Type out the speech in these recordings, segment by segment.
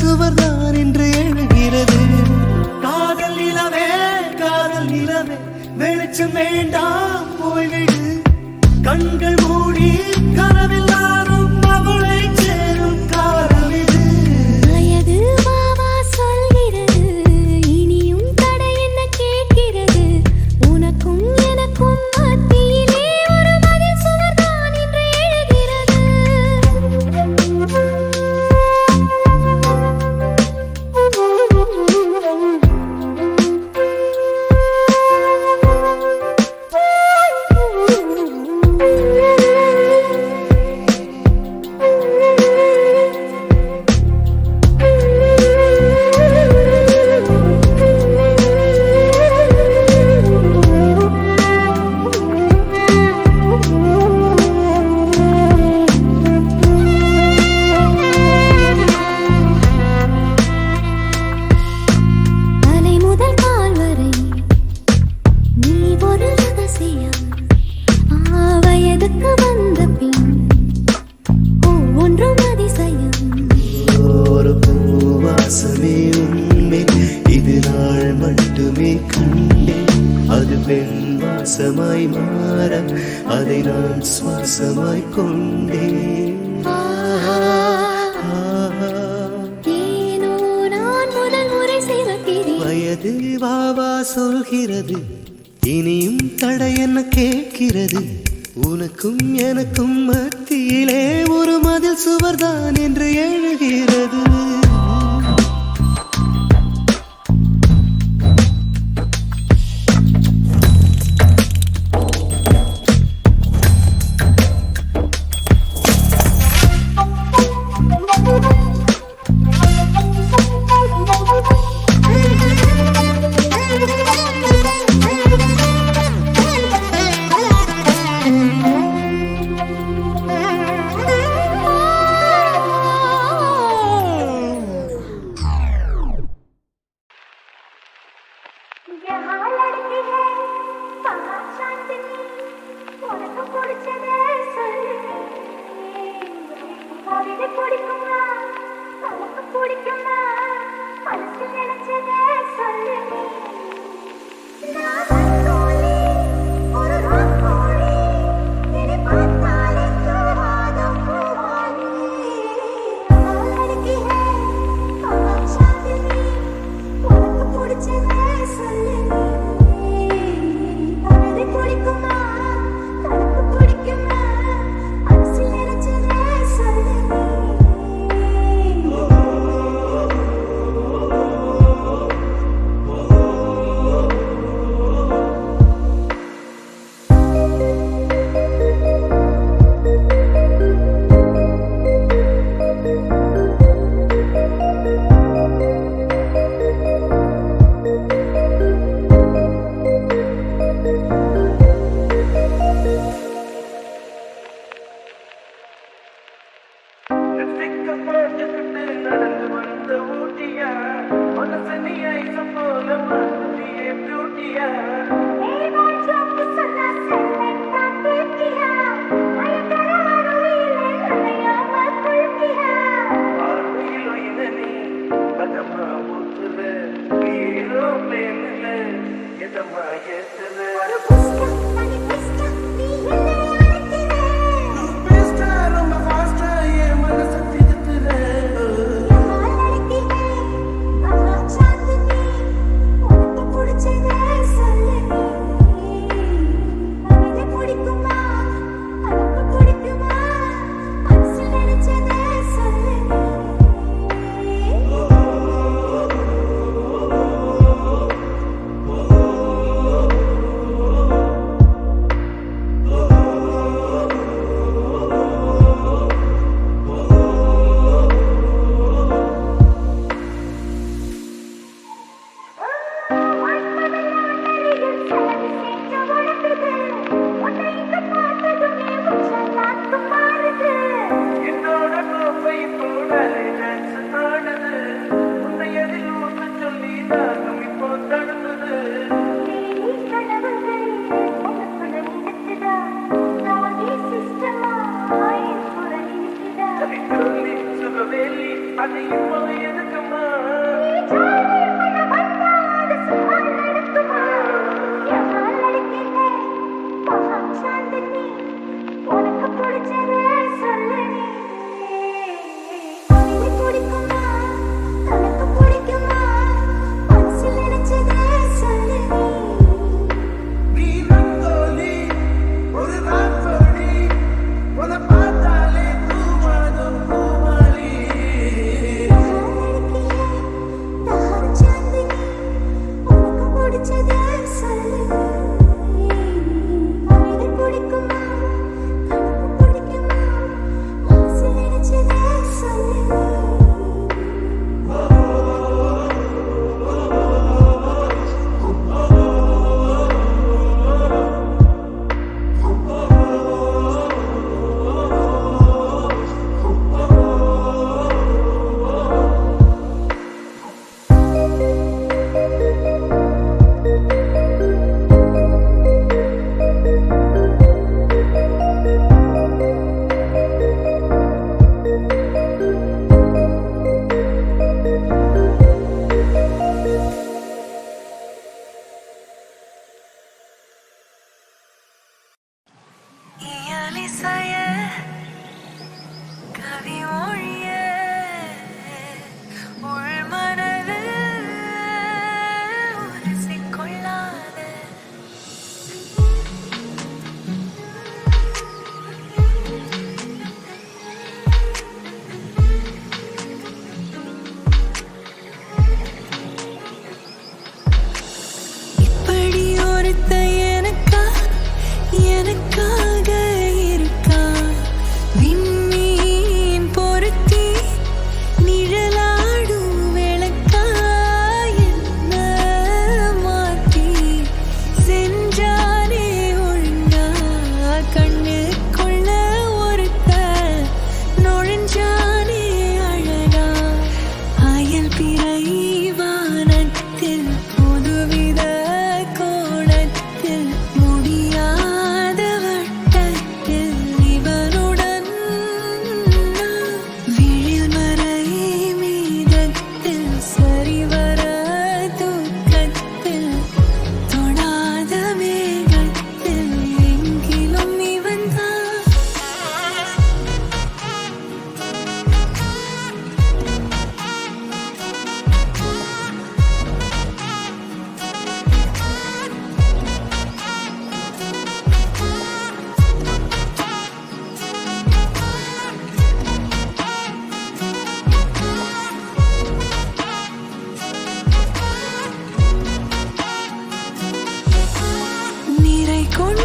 சுவர்தான் என்று எழுகிறது காதல் நிலவே காதல் நிலவே வெளிச்சம் வேண்டாம் வாவா சொல்கிறது. இனியும் தடை என்ன கேட்கிறது. உனக்கும் எனக்கும் மத்தியிலே ஒரு மதில் சுவர்தான் என்று எழுகிறது. கவிதை பிடிக்குமா? உனக்கு நினைச்சதே சொல்லுங்க கொண்ட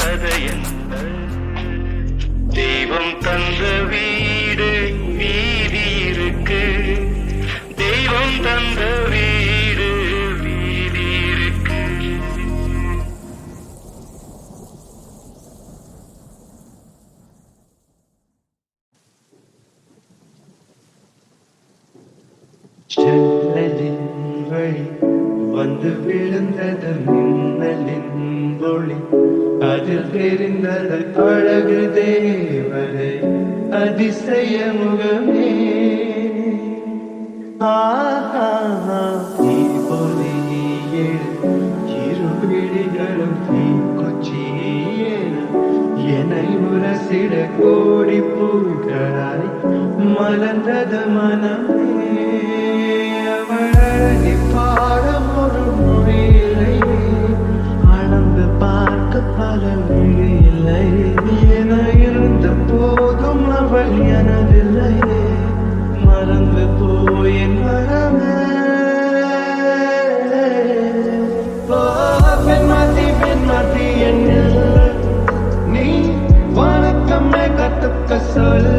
கதை என்ன தெய்வம் தந்த வீ அதிசயமுகமே ஆஹா தீ போலே நீ இரு பிடிகளும் தீ கொச்சியே என்னை உரசிட கோடி பூக்களாய் மலர்ந்தது மனமே. பாடம் ஒரு மொழியிலே அளந்து பார்க்க பல மொழியிலே solo